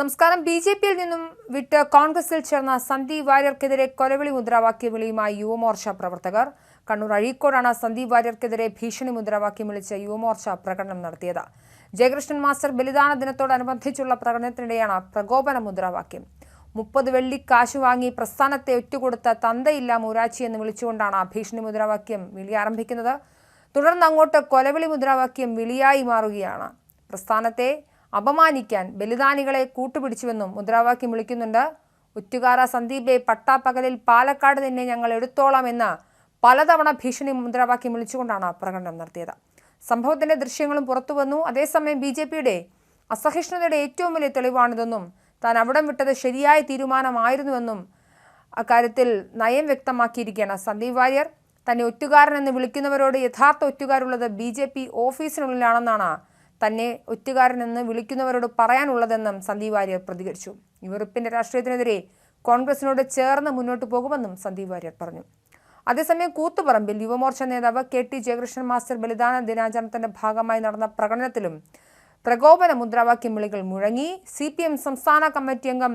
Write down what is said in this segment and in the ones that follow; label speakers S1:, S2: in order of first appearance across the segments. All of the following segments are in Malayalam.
S1: നമസ്കാരം. ബി ജെ പിയിൽ നിന്നും വിട്ട് കോൺഗ്രസിൽ ചേർന്ന സന്ദീപ് വാര്യർക്കെതിരെ കൊലവിളി മുദ്രാവാക്യം വിളിയുമായി യുവമോർച്ച പ്രവർത്തകർ. കണ്ണൂർ അഴീക്കോടാണ് സന്ദീപ് വാര്യർക്കെതിരെ ഭീഷണി മുദ്രാവാക്യം വിളിച്ച് യുവമോർച്ച പ്രകടനം നടത്തിയത്. ജയകൃഷ്ണൻ മാസ്റ്റർ ബലിദാന ദിനത്തോടനുബന്ധിച്ചുള്ള പ്രകടനത്തിനിടെയാണ് പ്രകോപന മുദ്രാവാക്യം. മുപ്പത് വെള്ളി കാശു വാങ്ങി പ്രസ്ഥാനത്തെ ഒറ്റുകൊടുത്ത തന്തയില്ല മൂരാച്ചി എന്ന് വിളിച്ചുകൊണ്ടാണ് ഭീഷണി മുദ്രാവാക്യം വിളി ആരംഭിക്കുന്നത്. തുടർന്ന് അങ്ങോട്ട് കൊലവിളി മുദ്രാവാക്യം വിളിയായി മാറുകയാണ്. പ്രസ്ഥാനത്തെ അപമാനിക്കാൻ ബലിദാനികളെ കൂട്ടുപിടിച്ചുവെന്നും മുദ്രാവാക്യം വിളിക്കുന്നുണ്ട്. ഉറ്റുകാര സന്ദീപെ പട്ടാപ്പകലിൽ പാലക്കാട് തന്നെ ഞങ്ങൾ എടുത്തോളാം എന്ന് പലതവണ ഭീഷണി മുദ്രാവാക്യം വിളിച്ചുകൊണ്ടാണ് പ്രകടനം നടത്തിയത്. സംഭവത്തിന്റെ ദൃശ്യങ്ങളും പുറത്തു വന്നു അതേസമയം ബി ജെ പിയുടെ അസഹിഷ്ണുതയുടെ ഏറ്റവും വലിയ തെളിവാണിതെന്നും താൻ അവിടം വിട്ടത് ശരിയായ തീരുമാനമായിരുന്നുവെന്നും അക്കാര്യത്തിൽ നയം വ്യക്തമാക്കിയിരിക്കുകയാണ് സന്ദീപ് വാര്യർ. തന്നെ ഒറ്റുകാരൻ എന്ന് വിളിക്കുന്നവരോട് യഥാർത്ഥ ഒറ്റുകാരുള്ളത് ബി ജെ പി ഓഫീസിനുള്ളിലാണെന്നാണ് തന്നെ ഒറ്റുകാരൻ എന്ന് വിളിക്കുന്നവരോട് പറയാനുള്ളതെന്നും സന്ദീപ് വാര്യർ പ്രതികരിച്ചു. യൂറോപ്പിന്റെ രാഷ്ട്രീയത്തിനെതിരെ കോൺഗ്രസിനോട് ചേർന്ന് മുന്നോട്ട് പോകുമെന്നും സന്ദീപ് വാര്യർ പറഞ്ഞു. അതേസമയം കൂത്തുപറമ്പിൽ യുവമോർച്ച നേതാവ് കെ ടി ജയകൃഷ്ണൻ മാസ്റ്റർ ബലിദാന ദിനാചരണത്തിന്റെ ഭാഗമായി നടന്ന പ്രകടനത്തിലും പ്രകോപന മുദ്രാവാക്യം വിളികൾ മുഴങ്ങി സി പി എം സംസ്ഥാന കമ്മിറ്റി അംഗം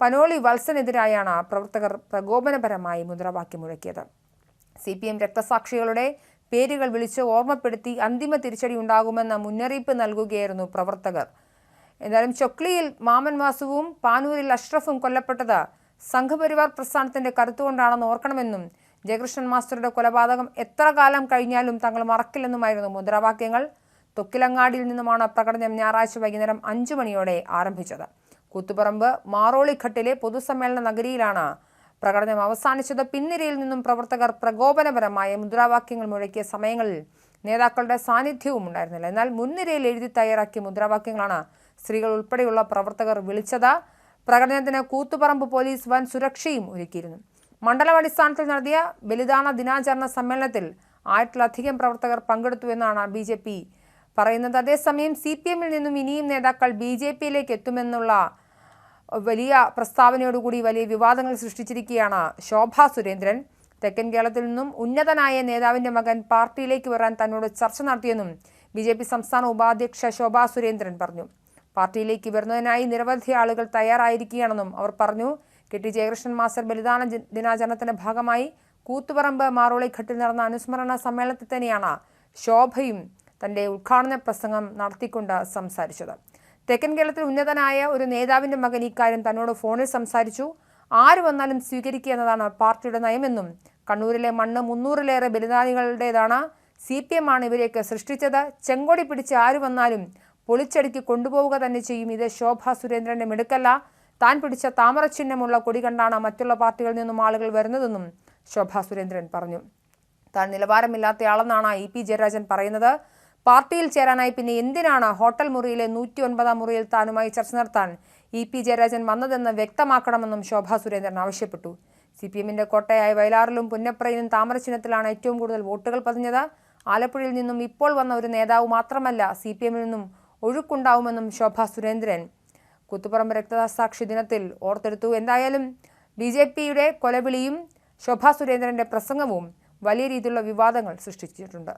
S1: പനോളി വത്സനെതിരായാണ് പ്രവർത്തകർ പ്രകോപനപരമായി മുദ്രാവാക്യം മുഴക്കിയത്. സി പി എം രക്തസാക്ഷികളുടെ പേരുകൾ വിളിച്ച് ഓർമ്മപ്പെടുത്തി അന്തിമ തിരിച്ചടി ഉണ്ടാകുമെന്ന മുന്നറിയിപ്പ് നൽകുകയായിരുന്നു പ്രവർത്തകർ. എന്നാലും ചൊക്ലിയിൽ മാമൻ വാസുവും പാനൂരിൽ അഷ്റഫും കൊല്ലപ്പെട്ടത് സംഘപരിവാർ പ്രസ്ഥാനത്തിന്റെ കരുത്തുകൊണ്ടാണെന്ന് ഓർക്കണമെന്നും ജയകൃഷ്ണൻ മാസ്റ്ററുടെ കൊലപാതകം എത്ര കാലം കഴിഞ്ഞാലും തങ്ങൾ മറക്കില്ലെന്നുമായിരുന്നു മുദ്രാവാക്യങ്ങൾ. തൊക്കിലങ്ങാടിയിൽ നിന്നുമാണ് പ്രകടനം ഞായറാഴ്ച വൈകുന്നേരം അഞ്ചു മണിയോടെ ആരംഭിച്ചത്. കൂത്തുപറമ്പ് മാറോളിഘട്ടിലെ പൊതുസമ്മേളന നഗരിയിലാണ് പ്രകടനം അവസാനിച്ചത് പിൻനിരയിൽ നിന്നും പ്രവർത്തകർ പ്രകോപനപരമായ മുദ്രാവാക്യങ്ങൾ മുഴക്കിയ സമയങ്ങളിൽ നേതാക്കളുടെ സാന്നിധ്യവും ഉണ്ടായിരുന്നില്ല. എന്നാൽ മുൻനിരയിൽ എഴുതി തയ്യാറാക്കിയ മുദ്രാവാക്യങ്ങളാണ് സ്ത്രീകൾ ഉൾപ്പെടെയുള്ള പ്രവർത്തകർ വിളിച്ചത്. പ്രകടനത്തിന് കൂത്തുപറമ്പ് പോലീസ് വൻ സുരക്ഷയും ഒരുക്കിയിരുന്നു. മണ്ഡലം അടിസ്ഥാനത്തിൽ നടത്തിയ ബലിദാന ദിനാചരണ സമ്മേളനത്തിൽ ആയിരത്തിലധികം പ്രവർത്തകർ പങ്കെടുത്തു എന്നാണ് ബി ജെ പി പറയുന്നത്. അതേസമയം സി പി എമ്മിൽ നിന്നും ഇനിയും നേതാക്കൾ ബി ജെ പിയിലേക്ക് എത്തുമെന്നുള്ള വലിയ പ്രസ്താവനയോടുകൂടി വലിയ വിവാദങ്ങൾ സൃഷ്ടിച്ചിരിക്കുകയാണ് ശോഭ സുരേന്ദ്രൻ. തെക്കൻ കേരളത്തിൽ നിന്നും ഉന്നതനായ നേതാവിന്റെ മകൻ പാർട്ടിയിലേക്ക് വരാൻ തന്നോട് ചർച്ച നടത്തിയെന്നും ബി ജെ പി സംസ്ഥാന ഉപാധ്യക്ഷ ശോഭാ സുരേന്ദ്രൻ പറഞ്ഞു. പാർട്ടിയിലേക്ക് വരുന്നതിനായി നിരവധി ആളുകൾ തയ്യാറായിരിക്കുകയാണെന്നും അവർ പറഞ്ഞു. കെ ടി ജയകൃഷ്ണൻ മാസ്റ്റർ ബലിദാന ദിനാചരണത്തിന്റെ ഭാഗമായി കൂത്തുപറമ്പ് മാറോളിഘട്ടിൽ നടന്ന അനുസ്മരണ സമ്മേളനത്തിൽ തന്നെയാണ് ശോഭയും തന്റെ ഉദ്ഘാടന പ്രസംഗം നടത്തിക്കൊണ്ട് സംസാരിച്ചത്. തെക്കൻ കേരളത്തിൽ ഉന്നതനായ ഒരു നേതാവിന്റെ മകൻ ഇക്കാര്യം തന്നോട് ഫോണിൽ സംസാരിച്ചു. ആര് വന്നാലും സ്വീകരിക്കുക എന്നതാണ് പാർട്ടിയുടെ നയമെന്നും കണ്ണൂരിലെ മണ്ണ് മുന്നൂറിലേറെ ബലിദാനികളുടേതാണ് സി പി എം ആണ് ഇവരെയൊക്കെ സൃഷ്ടിച്ചത്. ചെങ്കൊടി പിടിച്ച് ആര് വന്നാലും പൊളിച്ചടുക്കി കൊണ്ടുപോവുക തന്നെ ചെയ്യും. ഇത് ശോഭ സുരേന്ദ്രന്റെ മിടുക്കല്ല. താൻ പിടിച്ച താമര ചിഹ്നമുള്ള കൊടി കണ്ടാണ് മറ്റുള്ള പാർട്ടികളിൽ നിന്നും ആളുകൾ വരുന്നതെന്നും ശോഭ സുരേന്ദ്രൻ പറഞ്ഞു. താൻ നിലവാരമില്ലാത്തയാളെന്നാണ് ഇ പി ജയരാജൻ പറയുന്നത്. പാർട്ടിയിൽ ചേരാനായി പിന്നെ എന്തിനാണ് ഹോട്ടൽ മുറിയിലെ നൂറ്റി ഒൻപതാം മുറിയിൽ താനുമായി ചർച്ച നടത്താൻ ഇ പി ജയരാജൻ വന്നതെന്ന് വ്യക്തമാക്കണമെന്നും ശോഭാ സുരേന്ദ്രൻ ആവശ്യപ്പെട്ടു. സി പി എമ്മിന്റെ കോട്ടയായ വയലാറിലും പുന്നപ്രയിലും താമരചിഹ്നത്തിലാണ് ഏറ്റവും കൂടുതൽ വോട്ടുകൾ പതിഞ്ഞത്. ആലപ്പുഴയിൽ നിന്നും ഇപ്പോൾ വന്ന ഒരു നേതാവ് മാത്രമല്ല സി പി എമ്മിൽ നിന്നും ഒഴുക്കുണ്ടാവുമെന്നും ശോഭ സുരേന്ദ്രൻ. കുത്തുപറമ്പ് രക്തസാക്ഷി ദിനത്തിൽ ഓർത്തെടുത്തു. എന്തായാലും ബി ജെ പിയുടെ കൊലവിളിയും ശോഭ സുരേന്ദ്രന്റെ പ്രസംഗവും വലിയ രീതിയിലുള്ള വിവാദങ്ങൾ സൃഷ്ടിച്ചിട്ടുണ്ട്.